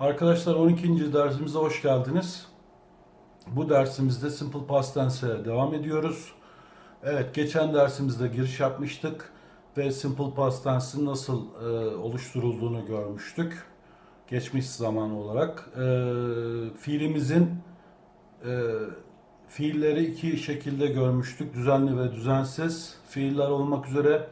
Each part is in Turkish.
Arkadaşlar 12. dersimize hoş geldiniz. Bu dersimizde Simple Past Tense'e devam ediyoruz. Evet, geçen dersimizde giriş yapmıştık ve Simple Past Tense'in nasıl e, oluşturulduğunu görmüştük. Geçmiş zaman olarak. E, fiilimizin e, fiilleri iki şekilde görmüştük. Düzenli ve düzensiz fiiller olmak üzere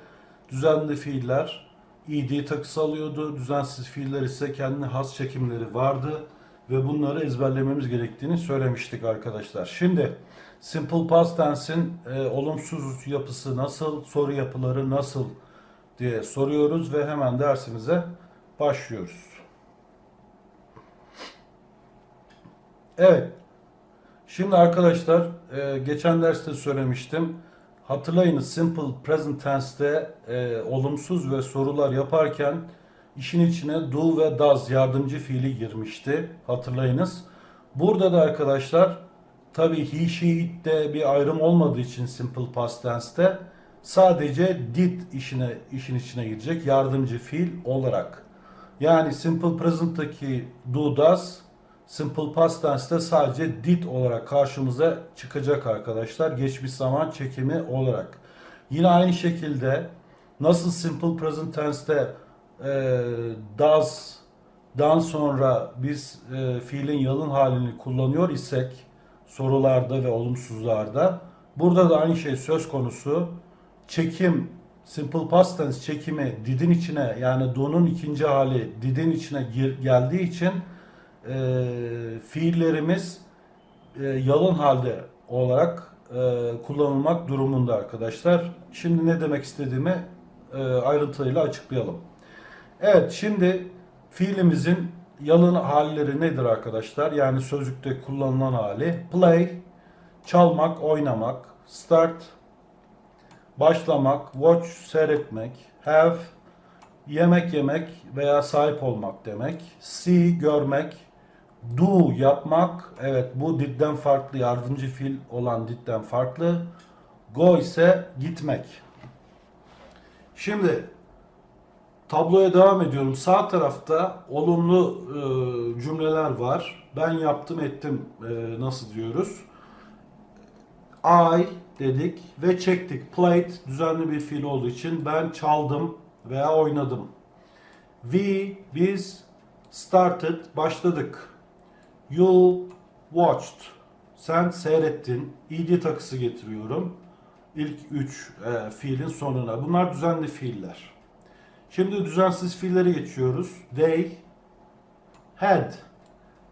düzenli fiiller id takısı alıyordu. Düzensiz fiiller ise kendine has çekimleri vardı ve bunları ezberlememiz gerektiğini söylemiştik arkadaşlar. Şimdi Simple Past Tense'in e, olumsuz yapısı nasıl, soru yapıları nasıl diye soruyoruz ve hemen dersimize başlıyoruz. Evet, Şimdi arkadaşlar e, geçen derste söylemiştim. Hatırlayınız Simple Present Tense'te e, olumsuz ve sorular yaparken işin içine do ve does yardımcı fiili girmişti. Hatırlayınız. Burada da arkadaşlar tabi he, she, it'te bir ayrım olmadığı için Simple Past Tense'te sadece did işine işin içine girecek yardımcı fiil olarak. Yani Simple Present'taki do, does Simple Past Tense'te sadece did olarak karşımıza çıkacak arkadaşlar. Geçmiş zaman çekimi olarak. Yine aynı şekilde nasıl Simple Present Tense'te e, does dan sonra biz e, fiilin yalın halini kullanıyor isek sorularda ve olumsuzlarda burada da aynı şey söz konusu. Çekim Simple Past Tense çekimi didin içine yani do'nun ikinci hali didin içine gir, geldiği için e, fiillerimiz e, yalın halde olarak e, kullanılmak durumunda arkadaşlar. Şimdi ne demek istediğimi e, ayrıntıyla açıklayalım. Evet şimdi fiilimizin yalın halleri nedir arkadaşlar? Yani sözlükte kullanılan hali. Play, çalmak, oynamak. Start, başlamak. Watch, seyretmek. Have, yemek yemek veya sahip olmak demek. See, görmek. Do, yapmak. Evet bu didden farklı. Yardımcı fiil olan didden farklı. Go ise gitmek. Şimdi tabloya devam ediyorum. Sağ tarafta olumlu e, cümleler var. Ben yaptım ettim e, nasıl diyoruz. I dedik ve çektik. Played düzenli bir fiil olduğu için ben çaldım veya oynadım. We biz started başladık. You watched sen seyrettin. id takısı getiriyorum. İlk üç e, fiilin sonuna. Bunlar düzenli fiiller. Şimdi düzensiz fiilleri geçiyoruz. They had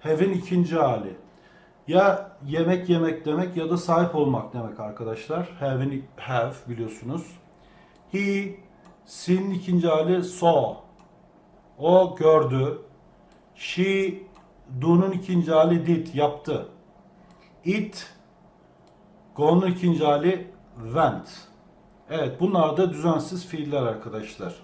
have'in ikinci hali. Ya yemek yemek demek ya da sahip olmak demek arkadaşlar. Have'in have biliyorsunuz. He sin ikinci hali saw. O gördü. She do'nun ikinci hali did yaptı. It go'nun ikinci hali went. Evet bunlar da düzensiz fiiller arkadaşlar.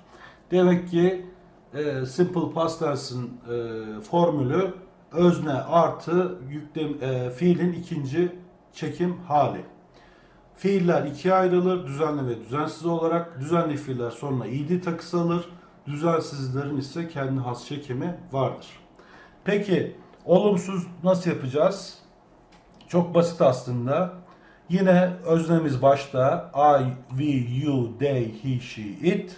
Demek ki e, simple past tense'in e, formülü özne artı yüklem, e, fiilin ikinci çekim hali. Fiiller ikiye ayrılır. Düzenli ve düzensiz olarak. Düzenli fiiller sonuna id takısı alır. Düzensizlerin ise kendi has çekimi vardır. Peki olumsuz nasıl yapacağız? Çok basit aslında. Yine öznemiz başta I, we, you, they, he, she, it.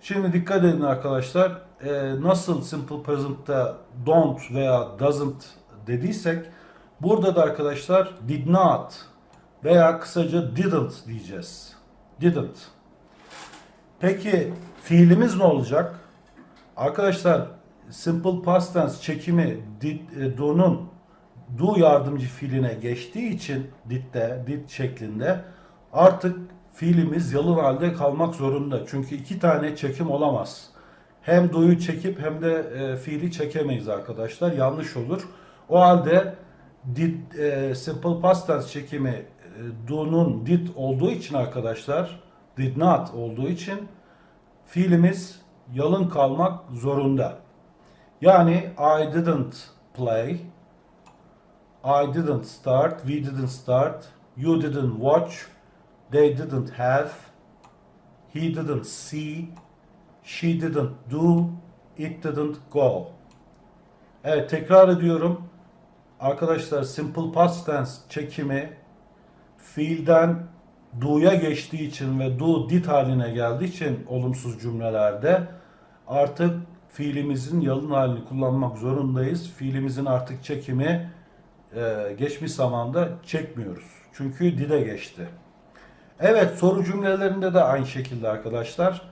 Şimdi dikkat edin arkadaşlar. Ee, nasıl simple present'ta don't veya doesn't dediysek burada da arkadaşlar did not veya kısaca didn't diyeceğiz. Didn't. Peki fiilimiz ne olacak? Arkadaşlar simple past tense çekimi did, e, do'nun do yardımcı fiiline geçtiği için did'de, did şeklinde artık fiilimiz yalın halde kalmak zorunda. Çünkü iki tane çekim olamaz. Hem do'yu çekip hem de e, fiili çekemeyiz arkadaşlar. Yanlış olur. O halde did, e, simple past tense çekimi e, do'nun did olduğu için arkadaşlar did not olduğu için fiilimiz yalın kalmak zorunda. Yani I didn't play, I didn't start, we didn't start, you didn't watch, they didn't have, he didn't see, she didn't do, it didn't go. Evet tekrar ediyorum. Arkadaşlar simple past tense çekimi fiilden do'ya geçtiği için ve do did haline geldiği için olumsuz cümlelerde artık fiilimizin yalın halini kullanmak zorundayız. Fiilimizin artık çekimi e, geçmiş zamanda çekmiyoruz. Çünkü dide geçti. Evet soru cümlelerinde de aynı şekilde arkadaşlar.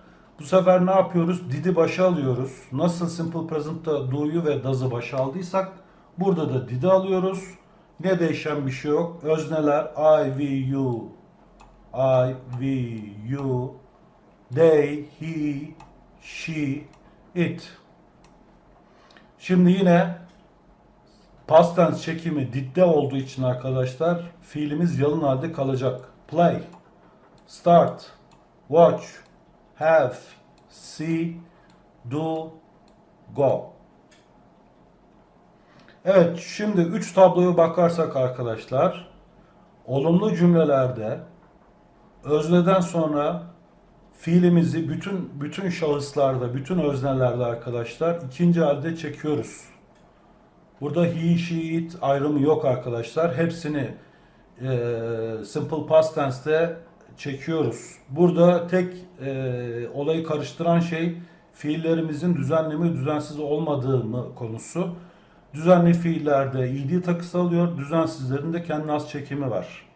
Bu sefer ne yapıyoruz? Did'i başa alıyoruz. Nasıl simple present'ta do'yu ve does'ı başa aldıysak burada da did'i alıyoruz. Ne değişen bir şey yok. Özneler I, we, you, I, we, you, they, he, she, it. Şimdi yine past tense çekimi did'de olduğu için arkadaşlar fiilimiz yalın halde kalacak. Play, start, watch, have, see, do, go. Evet, şimdi üç tabloya bakarsak arkadaşlar, olumlu cümlelerde özneden sonra fiilimizi bütün bütün şahıslarda, bütün öznelerde arkadaşlar ikinci halde çekiyoruz. Burada he, she, it ayrımı yok arkadaşlar. Hepsini e, simple past tense'te çekiyoruz. Burada tek e, olayı karıştıran şey fiillerimizin düzenli mi düzensiz olmadığı mı konusu. Düzenli fiillerde id takısı alıyor, düzensizlerin de kendi az çekimi var.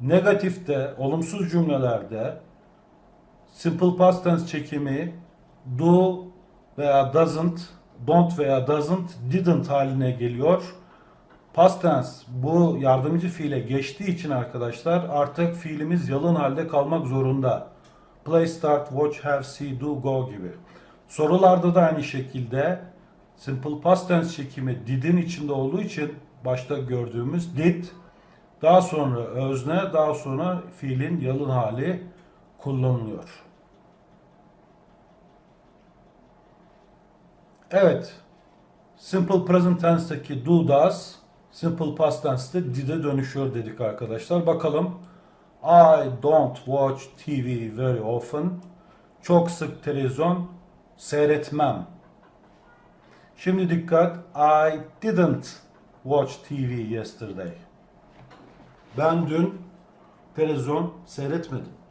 Negatifte, olumsuz cümlelerde simple past tense çekimi do veya doesn't, don't veya doesn't, didn't haline geliyor. Past tense bu yardımcı fiile geçtiği için arkadaşlar artık fiilimiz yalın halde kalmak zorunda. Play, start, watch, have, see, do, go gibi. Sorularda da aynı şekilde simple past tense çekimi did'in içinde olduğu için başta gördüğümüz did daha sonra özne daha sonra fiilin yalın hali kullanılıyor. Evet. Simple present tense'teki do does simple past tense'te did'e dönüşüyor dedik arkadaşlar. Bakalım. I don't watch TV very often. Çok sık televizyon seyretmem. Şimdi dikkat. I didn't watch TV yesterday. Ben dün televizyon seyretmedim.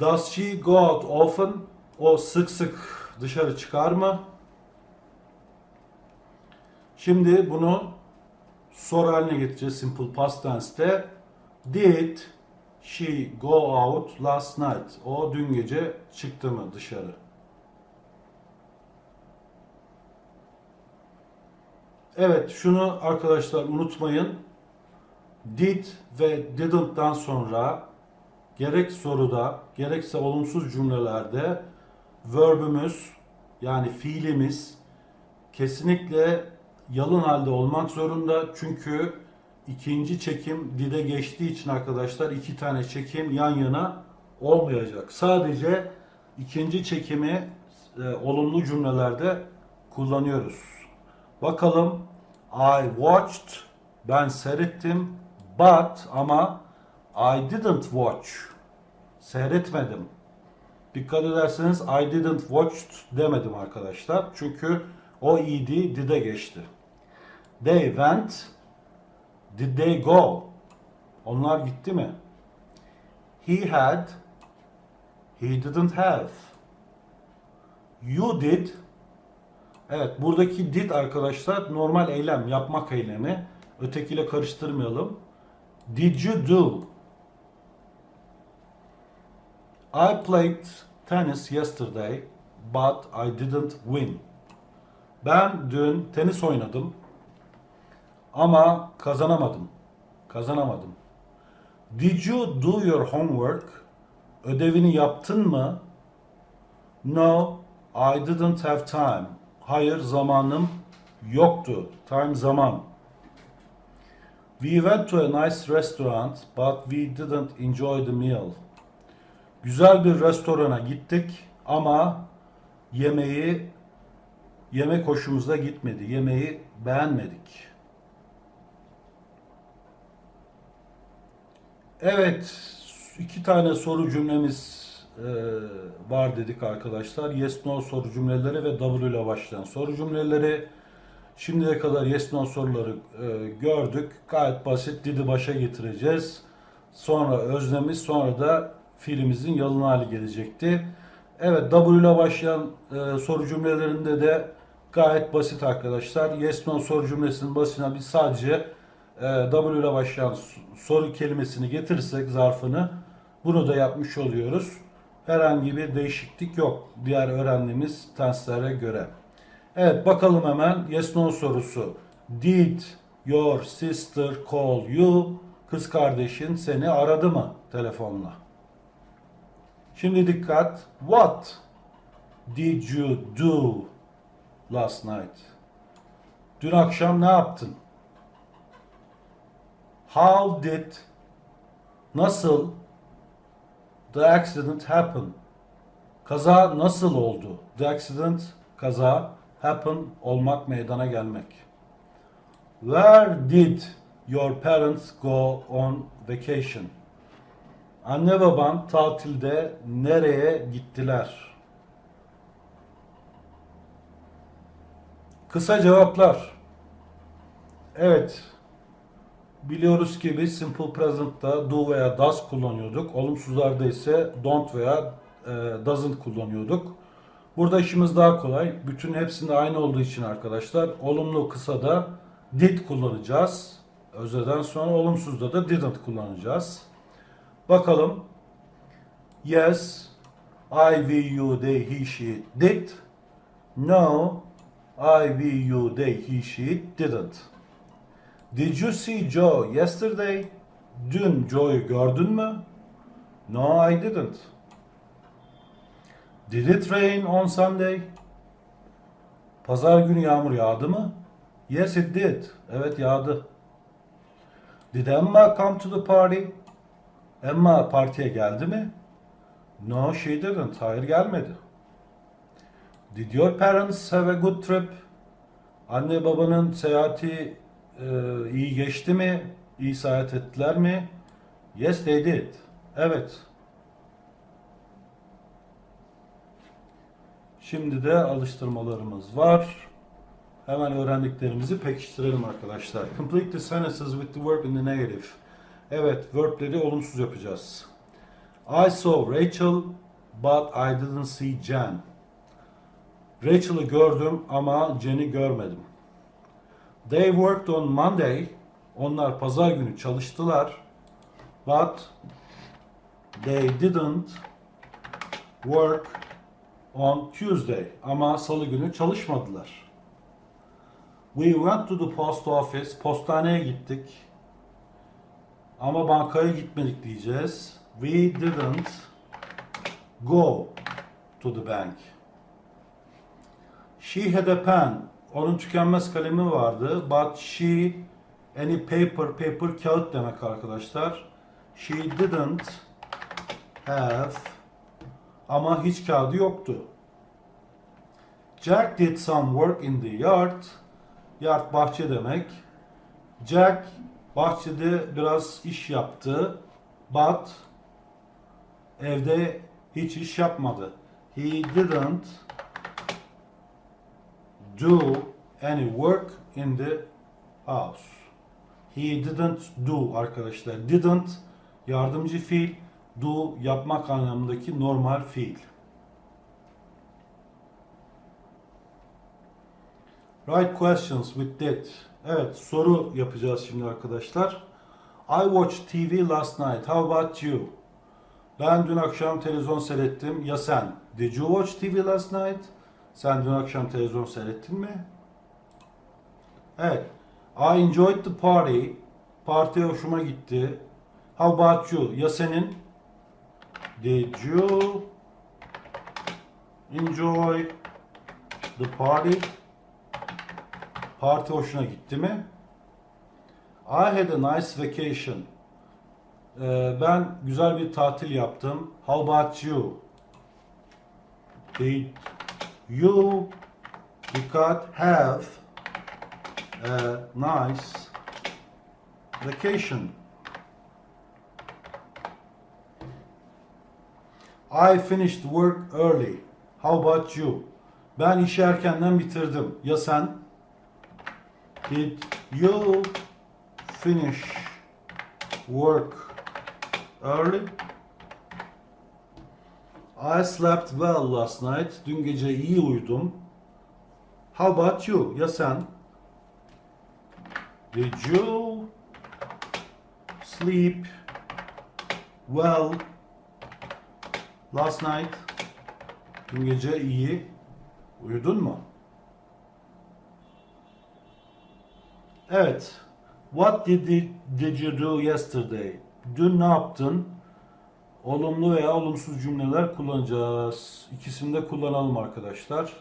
Does she go out often? O sık sık dışarı çıkar mı? Şimdi bunu soru haline getireceğiz simple past tense'te. Did she go out last night? O dün gece çıktı mı dışarı? Evet şunu arkadaşlar unutmayın. Did ve didn't'tan sonra gerek soruda gerekse olumsuz cümlelerde verbümüz yani fiilimiz kesinlikle yalın halde olmak zorunda. Çünkü ikinci çekim dide geçtiği için arkadaşlar iki tane çekim yan yana olmayacak. Sadece ikinci çekimi e, olumlu cümlelerde kullanıyoruz. Bakalım I watched ben seyrettim but ama I didn't watch seyretmedim. Dikkat ederseniz I didn't watch demedim arkadaşlar. Çünkü o id did'e geçti. They went. Did they go? Onlar gitti mi? He had. He didn't have. You did. Evet buradaki did arkadaşlar normal eylem, yapmak eylemi. Ötekiyle karıştırmayalım. Did you do? I played tennis yesterday but I didn't win. Ben dün tenis oynadım ama kazanamadım. Kazanamadım. Did you do your homework? Ödevini yaptın mı? No, I didn't have time. Hayır, zamanım yoktu. Time zaman. We went to a nice restaurant, but we didn't enjoy the meal. Güzel bir restorana gittik ama yemeği yemek hoşumuza gitmedi. Yemeği beğenmedik. Evet, iki tane soru cümlemiz e, var dedik arkadaşlar. Yes no soru cümleleri ve W ile başlayan soru cümleleri. Şimdiye kadar yes no soruları e, gördük. Gayet basit didi başa getireceğiz. Sonra öznemiz sonra da fiilimizin yalın hali gelecekti. Evet W ile başlayan e, soru cümlelerinde de gayet basit arkadaşlar. Yes no soru cümlesinin basına biz sadece e, W ile başlayan soru kelimesini getirirsek zarfını bunu da yapmış oluyoruz. Herhangi bir değişiklik yok diğer öğrendiğimiz tenslere göre. Evet bakalım hemen yes no sorusu. Did your sister call you? Kız kardeşin seni aradı mı telefonla? Şimdi dikkat. What did you do last night? Dün akşam ne yaptın? How did nasıl the accident happen? Kaza nasıl oldu? The accident kaza happen olmak meydana gelmek. Where did your parents go on vacation? Anne baban tatilde nereye gittiler? Kısa cevaplar. Evet. Biliyoruz ki biz simple present'ta do veya does kullanıyorduk. Olumsuzlarda ise don't veya e, doesn't kullanıyorduk. Burada işimiz daha kolay. Bütün hepsinde aynı olduğu için arkadaşlar olumlu kısa da did kullanacağız. Özelden sonra olumsuzda da didn't kullanacağız. Bakalım. Yes, I, we, you, they, he, she did. No, I, we, you, they, he, she didn't. Did you see Joe yesterday? Dün Joe'yu gördün mü? No, I didn't. Did it rain on Sunday? Pazar günü yağmur yağdı mı? Yes, it did. Evet yağdı. Did Emma come to the party? Emma partiye geldi mi? No, she didn't. Hayır gelmedi. Did your parents have a good trip? Anne babanın seyahati e, iyi geçti mi? İyi seyahat ettiler mi? Yes, they did. Evet. Şimdi de alıştırmalarımız var. Hemen öğrendiklerimizi pekiştirelim arkadaşlar. Complete the sentences with the verb in the negative. Evet, verbleri olumsuz yapacağız. I saw Rachel, but I didn't see Jen. Rachel'ı gördüm ama Jen'i görmedim. They worked on Monday. Onlar pazar günü çalıştılar. But they didn't work on Tuesday. Ama salı günü çalışmadılar. We went to the post office. Postaneye gittik. Ama bankaya gitmedik diyeceğiz. We didn't go to the bank. She had a pen. Onun tükenmez kalemi vardı. But she any paper, paper kağıt demek arkadaşlar. She didn't have ama hiç kağıdı yoktu. Jack did some work in the yard. Yard bahçe demek. Jack bahçede biraz iş yaptı. But evde hiç iş yapmadı. He didn't do any work in the house. He didn't do arkadaşlar. Didn't yardımcı fiil, do yapmak anlamındaki normal fiil. Right questions with that. Evet soru yapacağız şimdi arkadaşlar. I watched TV last night. How about you? Ben dün akşam televizyon seyrettim. Ya sen? Did you watch TV last night? Sen dün akşam televizyon seyrettin mi? Evet. I enjoyed the party. Partiye hoşuma gitti. How about you? Ya senin? Did you enjoy the party? Parti hoşuna gitti mi? I had a nice vacation. Ee, ben güzel bir tatil yaptım. How about you? Did you dikkat have a nice vacation? I finished work early. How about you? Ben işi erkenden bitirdim. Ya sen? Did you finish work early? I slept well last night. Dün gece iyi uyudum. How about you? Ya sen? Did you sleep well last night? Dün gece iyi uyudun mu? Evet. What did, you- did you do yesterday? Dün ne yaptın? Olumlu veya olumsuz cümleler kullanacağız. İkisini de kullanalım arkadaşlar.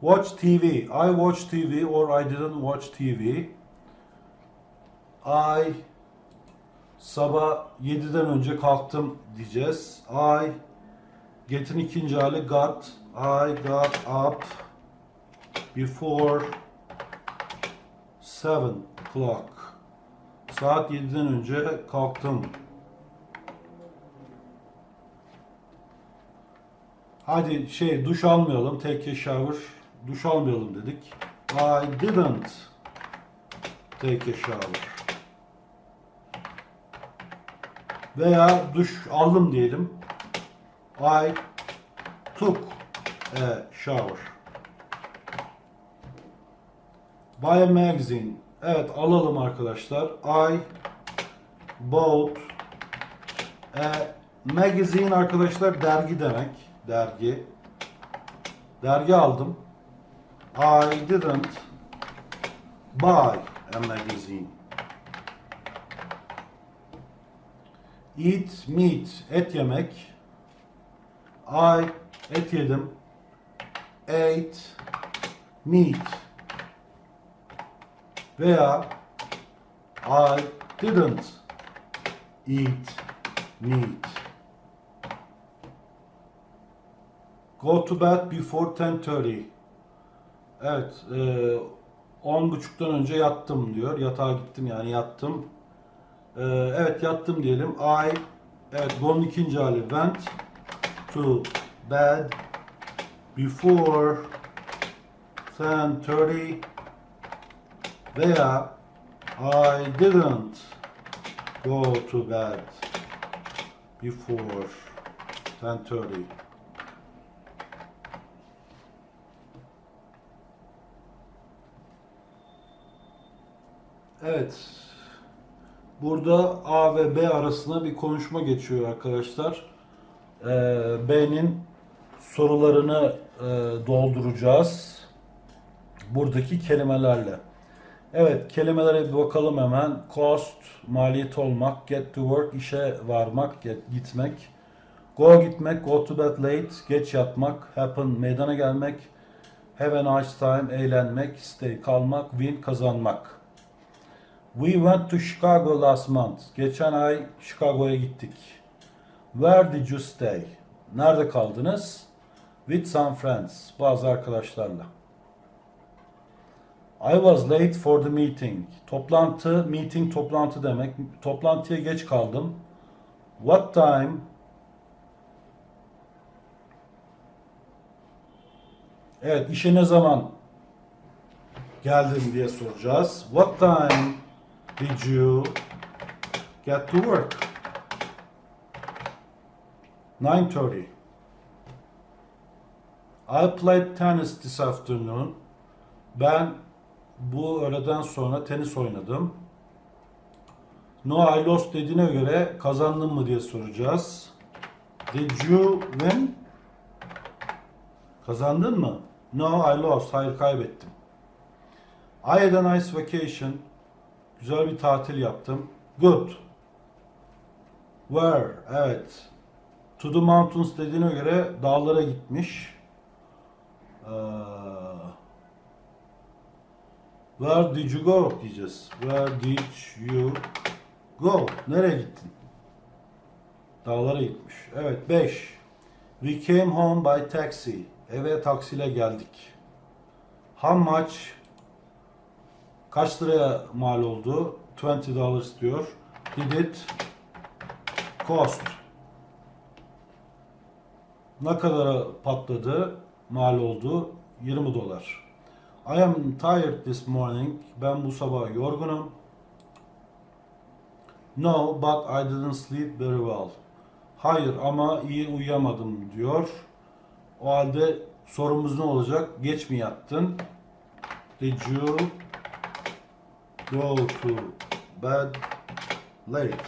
Watch TV. I watch TV or I didn't watch TV. I sabah 7'den önce kalktım diyeceğiz. I get'in ikinci hali got. I got up before 7 o'clock. Saat 7'den önce kalktım. Hadi şey duş almayalım. Take a shower. Duş almayalım dedik. I didn't take a shower. Veya duş aldım diyelim. I took a shower. Buy a magazine. Evet alalım arkadaşlar. I bought a magazine arkadaşlar dergi demek. Dergi. Dergi aldım. I didn't buy a magazine. Eat meat. Et yemek. I et yedim. Ate meat. Veya I didn't eat meat. Go to bed before 10.30. Evet, e, 10.30'dan önce yattım diyor. Yatağa gittim yani yattım. E, evet yattım diyelim. I, evet go'nun ikinci hali went to bed before 10.30 veya I didn't go to bed before 10.30 Evet. Burada A ve B arasında bir konuşma geçiyor arkadaşlar. Ee, B'nin sorularını e, dolduracağız. Buradaki kelimelerle. Evet, kelimelere bir bakalım hemen. Cost, maliyet olmak. Get to work, işe varmak, get, gitmek. Go gitmek, go to bed late, geç yatmak. Happen, meydana gelmek. Have a nice time, eğlenmek. Stay, kalmak. Win, kazanmak. We went to Chicago last month. Geçen ay Chicago'ya gittik. Where did you stay? Nerede kaldınız? With some friends. Bazı arkadaşlarla. I was late for the meeting. Toplantı, meeting toplantı demek. Toplantıya geç kaldım. What time? Evet, işe ne zaman geldin diye soracağız. What time did you get to work? 9:30. I played tennis this afternoon. Ben bu öğleden sonra tenis oynadım. No I lost dediğine göre kazandın mı diye soracağız. Did you win? Kazandın mı? No I lost. Hayır kaybettim. I had a nice vacation. Güzel bir tatil yaptım. Good. Where? Evet. To the mountains dediğine göre dağlara gitmiş. Ee, Where did you go diyeceğiz. Where did you go? Nereye gittin? Dağlara gitmiş. Evet 5. We came home by taxi. Eve taksiyle geldik. How much? Kaç liraya mal oldu? 20 dollars diyor. Did it cost? Ne kadara patladı? Mal oldu? 20 dolar. I am tired this morning. Ben bu sabah yorgunum. No, but I didn't sleep very well. Hayır ama iyi uyuyamadım diyor. O halde sorumuz ne olacak? Geç mi yattın? Did you go to bed late?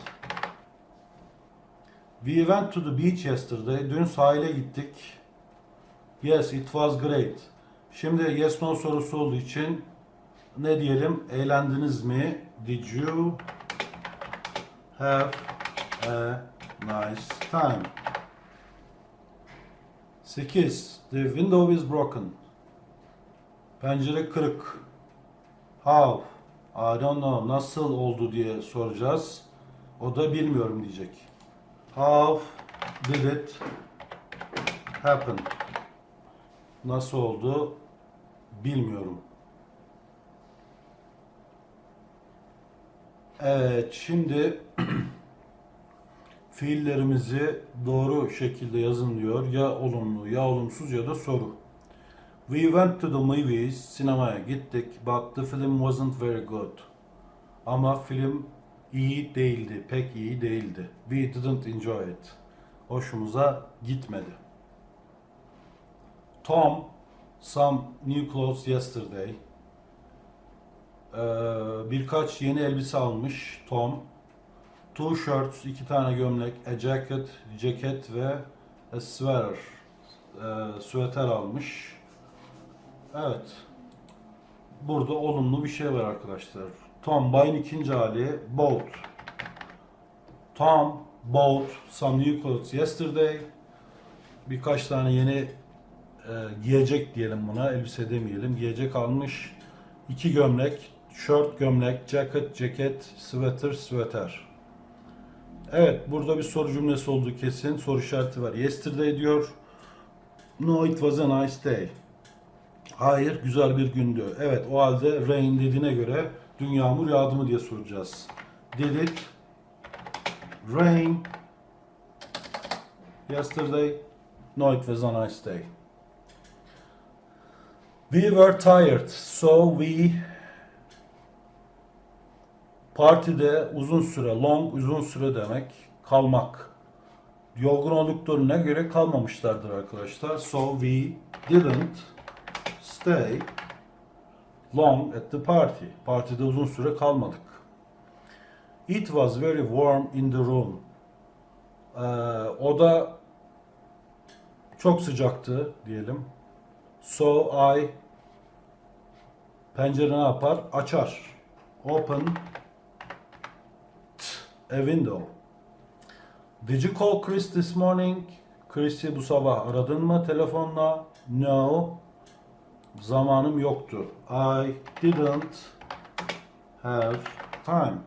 We went to the beach yesterday. Dün sahile gittik. Yes, it was great. Şimdi yes no sorusu olduğu için ne diyelim? Eğlendiniz mi? Did you have a nice time? 8. The window is broken. Pencere kırık. How? I don't know. Nasıl oldu diye soracağız. O da bilmiyorum diyecek. How did it happen? Nasıl oldu? Bilmiyorum. Evet, şimdi fiillerimizi doğru şekilde yazın diyor. Ya olumlu, ya olumsuz ya da soru. We went to the movies, sinemaya gittik, but the film wasn't very good. Ama film iyi değildi, pek iyi değildi. We didn't enjoy it. Hoşumuza gitmedi. Tom, some new clothes yesterday. Ee, birkaç yeni elbise almış Tom. Two shirts, iki tane gömlek, a jacket, ceket ve a sweater, ee, almış. Evet. Burada olumlu bir şey var arkadaşlar. Tom buy'ın ikinci hali bought. Tom bought some new clothes yesterday. Birkaç tane yeni e, giyecek diyelim buna, elbise demeyelim. Giyecek almış. İki gömlek, shirt gömlek, jacket ceket, sweater sweater. Evet, burada bir soru cümlesi olduğu kesin. Soru işareti var. Yesterday diyor. No, it was a nice day. Hayır, güzel bir gündü. Evet, o halde rain dediğine göre dün yağmur yağdı mı diye soracağız. Did it rain yesterday? No, it was a nice day. We were tired, so we partide uzun süre, long uzun süre demek, kalmak. Yorgun olduklarına göre kalmamışlardır arkadaşlar. So we didn't stay long at the party. Partide uzun süre kalmadık. It was very warm in the room. Ee, oda çok sıcaktı diyelim. So I pencere ne yapar? Açar. Open a window. Did you call Chris this morning? Chris'i bu sabah aradın mı telefonla? No. Zamanım yoktu. I didn't have time.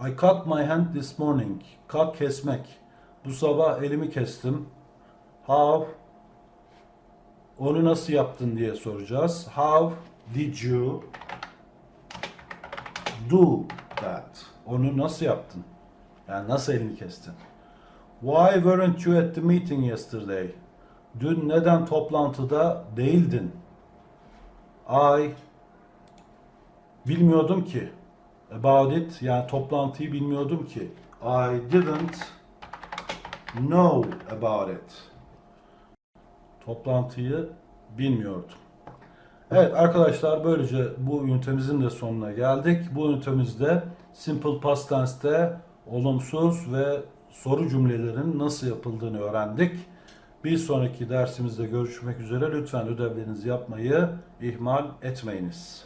I cut my hand this morning. Cut kesmek. Bu sabah elimi kestim. How? Onu nasıl yaptın diye soracağız. How did you do that? Onu nasıl yaptın? Yani nasıl elini kestin? Why weren't you at the meeting yesterday? Dün neden toplantıda değildin? I bilmiyordum ki. About it yani toplantıyı bilmiyordum ki. I didn't know about it. Toplantıyı bilmiyordum. Evet arkadaşlar böylece bu ünitemizin de sonuna geldik. Bu ünitemizde Simple Past Tense'te olumsuz ve soru cümlelerin nasıl yapıldığını öğrendik. Bir sonraki dersimizde görüşmek üzere. Lütfen ödevlerinizi yapmayı ihmal etmeyiniz.